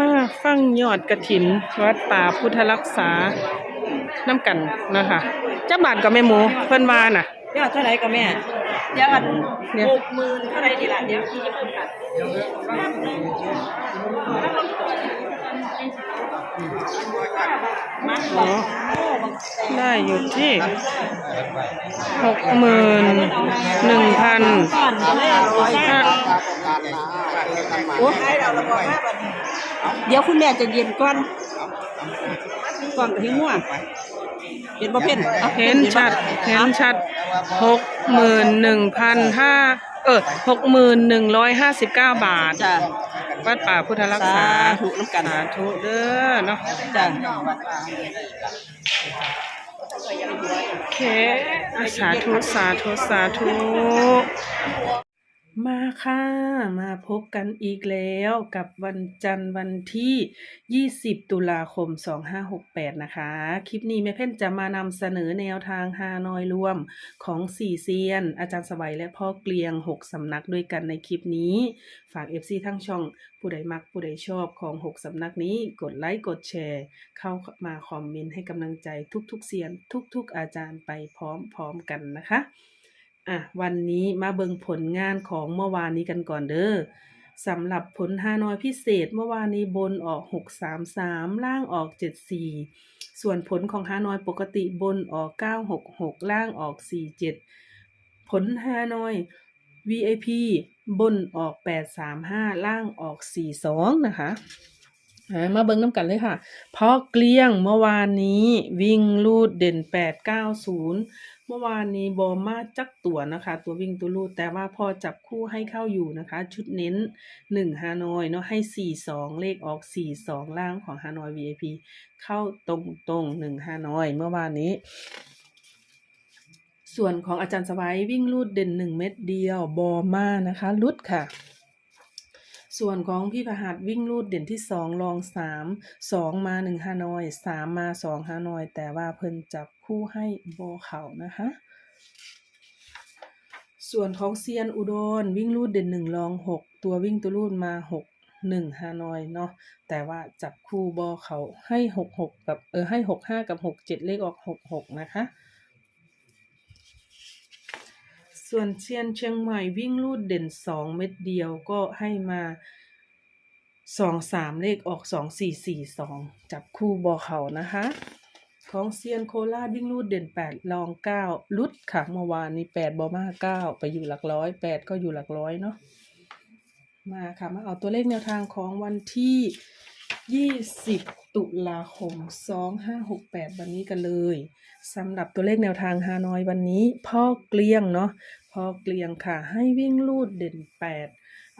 มาฟังยอดกระถิน วัดป่าพุทธรักษาน้ำกันนะคะเจ้าบาทกับแม่หมูเพิ่นว่าน่ะ ยอดเท่าไหร่ก็แม่ยอดเดี๋ยวหกหมื่นเท่าไหร่ดีล่ะเดี๋ยวพี่จะเพิ่มกันมาอ๋อได้อยู่ที่หกหมื่นหนึ่งพัน ก่อนแม่ร้อยห้าโอ้ ให้เราระบอกห้าบาท เดี๋ยวคุณแม่จะเย็นก่อนก่อนกับที่ม่วงเห็นบ่เพ่นอาเห็นชัดเห็นชัดหกหมื่นหนึ่งพันห้าเออหกหมื่นหนึ่งร้อยห้าสิบเก้าบาทจ้ะวัดป่าพุทธรักษาสาธุน้ำกันสาธุเด้อเนาะจ้ะโอเคอะสาธุสาธุสาธุ มาค่ะ มาพบกันอีกแล้วกับวันจันทร์วันที่ 20 ตุลาคม 2568 นะคะ คลิปนี้แม่เพ่นจะมานำเสนอแนวทางฮานอยรวมของสี่เซียน อาจารย์สวัยและพ่อเกลียง 6 สำนักด้วยกันในคลิปนี้ ฝาก FC ทั้งช่องผู้ใดมักผู้ใดชอบของ 6 สำนักนี้กดไลค์กดแชร์ เข้ามาคอมเมนต์ให้กำลังใจทุกๆเซียน ทุกๆอาจารย์ไปพร้อมๆกันนะคะ อะวันนี้มาเบิ่งผลงานของเมื่อวานนี้กันก่อนเด้อสำหรับผลฮานอยพิเศษเมื่อวานนี้บนออก 633 ล่างออก 74 ส่วนผลของฮานอยปกติบนออก 966 ล่างออก 47 ผลฮานอย VIP บนออก 835 ล่างออก 42 นะคะมาเบิ่งน้ำกันเลยค่ะ เพราะเกลี้ยงเมื่อวานนี้วิ่งลูดเด่น 890 เมื่อวานนี้บอมาจักตัวนะคะ ตัววิ่งตัวลูดแต่ว่าพอจับคู่ให้เข้าอยู่นะคะ ชุดเน้นหนึ่งฮานอยเนาะให้สี่สองเลขออกสี่สองล่างของฮานอย VIP เข้าตรงตรงหนึ่งฮานอย เมื่อวานนี้ ส่วนของอาจารย์สบายวิ่งลูดเด่นหนึ่งเม็ดเดียวบอมานะคะลุดค่ะ ส่วนของพี่พหัสวิ่งลูดเด่นที่สองรองสามสองมาหนึ่งฮานอยสามมาสองฮานอย แต่ว่าเพิ่นจับคู่ให้โบเขานะคะ ส่วนของเซียนอุดรวิ่งลูดเด่นหนึ่งรองหกตัววิ่งตัวลูดมาหกหนึ่งฮานอยเนาะแต่ว่าจับคู่บอเขาให้หกหกกับเออให้หกห้ากับหกเจ็ดเลขออกหกหกนะคะ ส่วนเชียนเชียงใหม่วิ่งลูดเด่นสองเม็ดเดียวก็ให้มาสองสามเลขออกสองสี่สี่สองจับคู่บอเขานะคะ ของเซียนโคราชวิ่งลูดเด่นแปดลองเก้าลุดค่ะเมื่อวานนี้แปดบอมาเก้าไปอยู่หลักร้อยแปดก็อยู่หลักร้อยเนาะมาค่ะมาเอาตัวเลขแนวทางของวันที่ยี่สิบ ตุลาคมสองห้าหกแปดวันนี้กันเลยสำหรับตัวเลขแนวทางฮานอยวันนี้พ่อเกลียงเนาะพ่อเกลียงค่ะ ให้วิ่งลูดเด่นแปด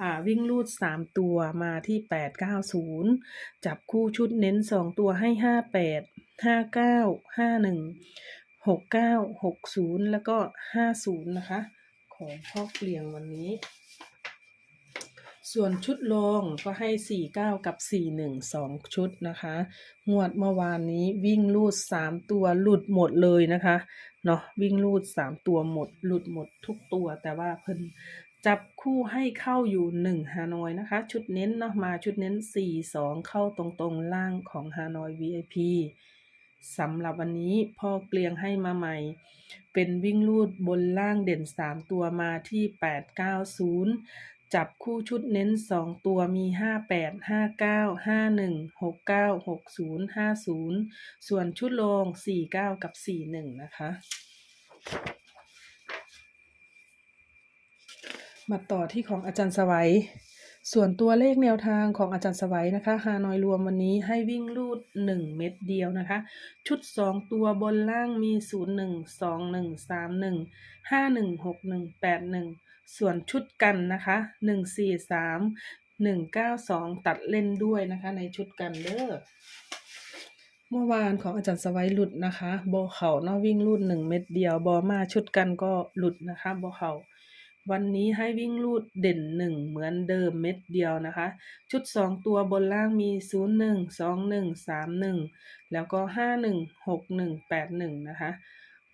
อ่าวิ่งลูดสามตัวมาที่แปดเก้าศูนย์จับคู่ชุดเน้นสองตัวให้ห้าแปดห้าเก้าห้าหนึ่งหกเก้าหกศูนย์แล้วก็ห้าศูนย์นะคะ ของพ่อเกลียงวันนี้ ส่วนชุดรองก็ให้สี่เก้ากับสี่หนึ่งสองชุดนะคะ งวดเมื่อวานนี้วิ่งลูดสามตัวหลุดหมดเลยนะคะเนาะวิ่งลูดสามตัวหมด หลุดหมดทุกตัว แต่ว่าเพิ่นจับคู่ให้เข้าอยู่หนึ่งฮานอยนะคะ ชุดเน้นเนาะมาชุดเน้นสี่สองเข้าตรงๆ ล่างของฮานอย VIP สำหรับวันนี้พ่อเกลียงให้มาใหม่ เป็นวิ่งลูดบนล่างเด่น 3 ตัวมาที่ 890 จับคู่ชุดเน้น2ตัวมี58 59 51 69 60 50ส่วนชุดรอง49กับ41นะคะ มาต่อที่ของอาจารย์สวัย ส่วนตัวเลขแนวทางของอาจารย์สวัยนะคะฮานอยรวมวันนี้ให้วิ่งลูด 1 เม็ดเดียวนะคะ ชุด 2 ตัวบนล่างมี 0 1 2 1 3 1 5 1 6 1 8 1 ส่วนชุดกันนะคะ 1 4 3 1 9 2 ตัดเล่นด้วยนะคะ ในชุดกันเด้อเมื่อวานของอาจารย์สวัยหลุดนะคะบอเขานาะวิ่งลูดหนึ่งเม็ดเดียวบอมาชุดกันก็หลุดนะคะบอเขา วันนี้ให้วิ่งลูดเด่นหนึ่งเหมือนเดิมเม็ดเดียวนะคะ ชุดสองตัวบนล่างมีศูนย์หนึ่งสองหนึ่งสามหนึ่งแล้วก็ห้าหนึ่งหกหนึ่งแปดหนึ่งนะคะ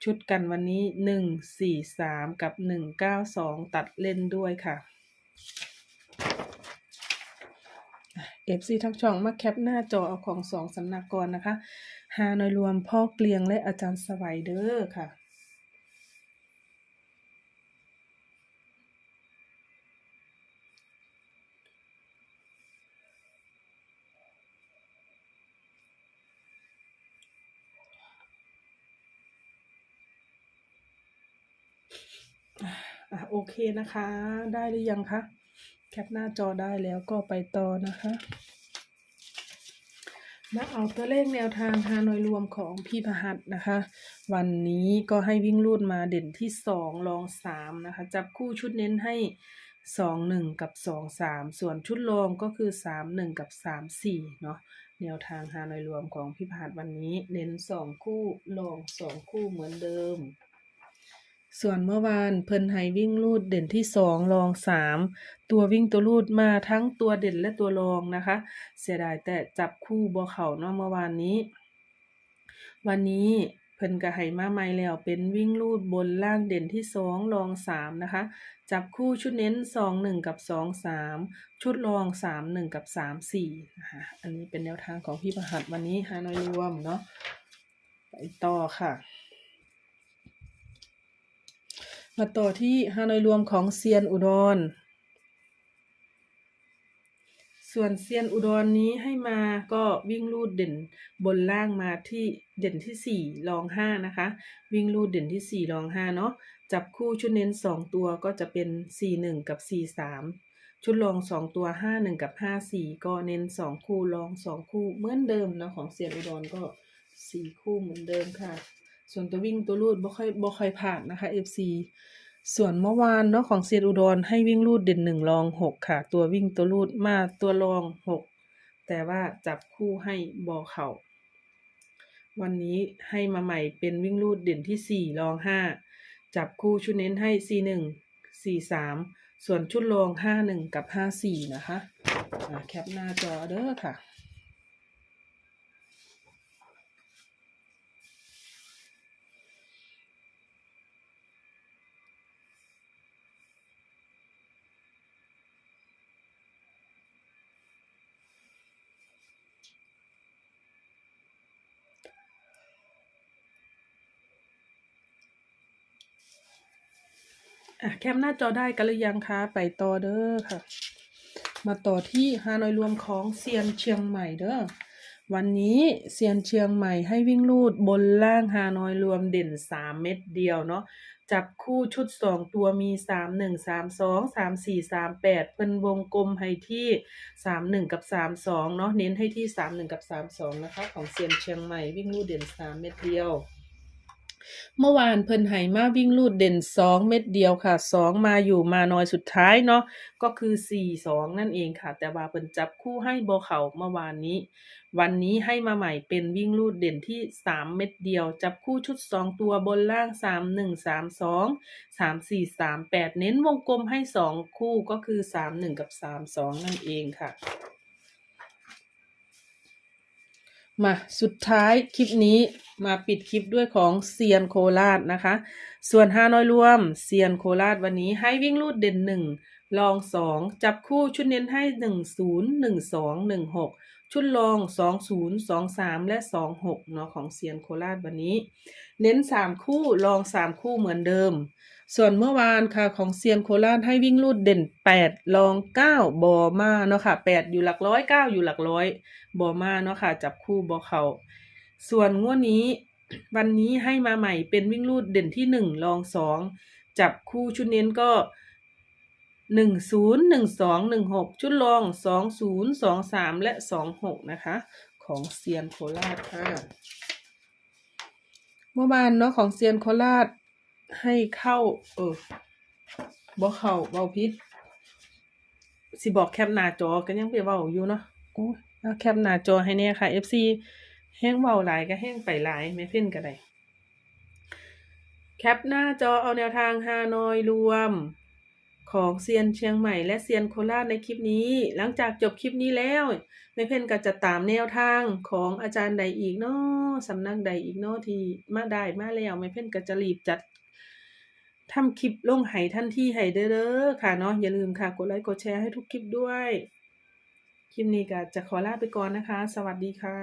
ชุดกันวันนี้หนึ่งสี่สามกับหนึ่งเก้าสองตัดเล่นด้วยค่ะ FC ทั้งช่องมาแคปหน้าจอเอาของสองสำนักก่อนนะคะฮานอยรวมพ่อเกลียงและอาจารย์สวัยเด้อค่ะ อะโอเคนะคะ ได้หรือยังคะ แคปหน้าจอได้แล้วก็ไปต่อนะคะ มาเอาตัวเลขแนวทางฮานอยรวมของพี่พหัสนะคะ วันนี้ก็ให้วิ่งรูดมาเด่นที่สองรองสามนะคะ จับคู่ชุดเน้นให้สองหนึ่งกับสองสามส่วนชุดรองก็คือสามหนึ่งกับสามสี่เนาะแนวทางฮานอยรวมของพี่พหัสวันนี้เน้นสองคู่รองสองคู่เหมือนเดิม ส่วนเมื่อวานเพิ่นให้วิ่งลูดเด่นที่สองรองสามตัววิ่งตัวลูดมาทั้งตัวเด่นและตัวรองนะคะ เสียดายแต่จับคู่บ่เขาเนาะเมื่อวานนี้ วันนี้เพิ่นก็ให้มาใหม่แล้วเป็นวิ่งลูดบนล่างเด่นที่สองรองสามนะคะ จับคู่ชุดเน้นสองหนึ่งกับสองสามชุดรองสามหนึ่งกับสามสี่นะคะอันนี้เป็นแนวทางของพี่ประหัสวันนี้ฮานอยรวมเนาะไปต่อค่ะ มาต่อที่ฮานอยรวมของเซียนอุดร ส่วนเซียนอุดรนี้ให้มาก็วิ่งลูดเด่นบนล่างมาที่เด่นที่สี่รองห้านะคะ วิ่งลูดเด่นที่สี่รองห้าเนาะจับคู่ชุดเน้นสองตัวก็จะเป็นสี่หนึ่งกับสี่สามชุดรองสองตัวห้าหนึ่งกับห้าสี่ก็เน้นสองคู่รองสองคู่เหมือนเดิมเนาะของเซียนอุดรก็สี่คู่เหมือนเดิมค่ะ ส่วนตัววิ่งตัวลูดบ่ค่อยบ่ค่อยผ่านนะคะ FC ส่วนเมื่อวานเนาะของเซียนอุดรให้วิ่งลูดเด่นหนึ่งรองหกค่ะ ตัววิ่งตัวลูดมาตัวรองหกแต่ว่าจับคู่ให้บอเข่าวันนี้ให้มาใหม่เป็นวิ่งลูดเด่นที่สี่รองห้าจับคู่ชุดเน้นให้สี่หนึ่งสี่สามส่วนชุดรองห้าหนึ่งกับห้าสี่นะคะอ่าแคปหน้าจอเด้อค่ะ อะแคปหน้าจอได้กันหรือยังคะไปต่อเด้อค่ะ มาต่อที่ฮานอยรวมของเซียนเชียงใหม่เด้อวันนี้เซียนเชียงใหม่ให้วิ่งลูดบนล่างฮานอยรวมเด่นสามเม็ดเดียวเนาะจับคู่ชุดสองตัวมีสามหนึ่งสามสองสามสี่สามแปดเป็นวงกลมให้ที่สามหนึ่งกับสามสองเนาะเน้นให้ที่สามหนึ่งกับสามสองนะคะ ของเซียนเชียงใหม่วิ่งลูดเด่นสามเม็ดเดียว เมื่อวานเพิ่นไหมาวิ่งลูดเด่นสองเม็ดเดียวค่ะสองมาอยู่มาน้อยสุดท้ายเนาะก็คือสี่สองนั่นเองค่ะ แต่ว่าเพิ่นจับคู่ให้โบเขาเมื่อวานนี้ วันนี้ให้มาใหม่เป็นวิ่งลูดเด่นที่สามเม็ดเดียว จับคู่ชุดสองตัวบนล่างสามหนึ่งสามสองสามสี่สามแปดเน้นวงกลมให้สองคู่ก็คือสามหนึ่งกับสามสองนั่นเองค่ะ มาสุดท้ายคลิปนี้มาปิดคลิปด้วยของเซียนโคราชนะคะ ส่วนห้าน้อยรวมเซียนโคราชวันนี้ให้วิ่งลูดเด่นหนึ่งลองสองจับคู่ชุดเน้นให้หนึ่งศูนย์หนึ่งสองหนึ่งหก ชุดลองสองศูนย์สองสามและสองหกเนาะของเซียนโคราชวันนี้ เน้นสามคู่ลองสามคู่เหมือนเดิม ส่วนเมื่อวานค่ะของเซียนโคราชให้วิ่งลูดเด่นแปดลองเก้าบอมาเนาะค่ะแปดอยู่หลักร้อยเก้าอยู่หลักร้อย บอมาเนาะค่ะ จับคู่บอเขาส่วนงวดนี้วันนี้ให้มาใหม่เป็นวิ่งลูดเด่นที่หนึ่งรองสองจับคู่ชุดเน้นก็ นึ่งศูนย์หนึ่งสองหนึ่งหกชุดรองสองศูนย์สองสามและสองหกนะคะ ของเซียนโคราชค่ะ เมื่อวานเนาะของเซียนโคราชให้เข้า เออบ่เข้าเบาพิษสิบอกแคปหน้าจอก็ยังไปเว้าอยู่เนาะโอ้ยแคปหน้าจอให้เนี่ยค่ะ FC แห้งเว้าหลายก็แห้งไปหลายไม่เพ่นก็ได้แคปหน้าจอเอาแนวทางฮานอยรวม ของเซียนเชียงใหม่และเซียนโคราชในคลิปนี้ หลังจากจบคลิปนี้แล้วแม่เพ่นก็จะตามแนวทางของอาจารย์ใดอีกเนาะสำนักใดอีกเนาะที่มาได้มาแล้วแม่เพ่นก็จะรีบจัดทำคลิปลงให้ทันทีให้เด้อค่ะเนาะอย่าลืมค่ะ กดไลค์กดแชร์ให้ทุกคลิปด้วย คลิปนี้ก็จะขอลาไปก่อนนะคะ สวัสดีค่ะ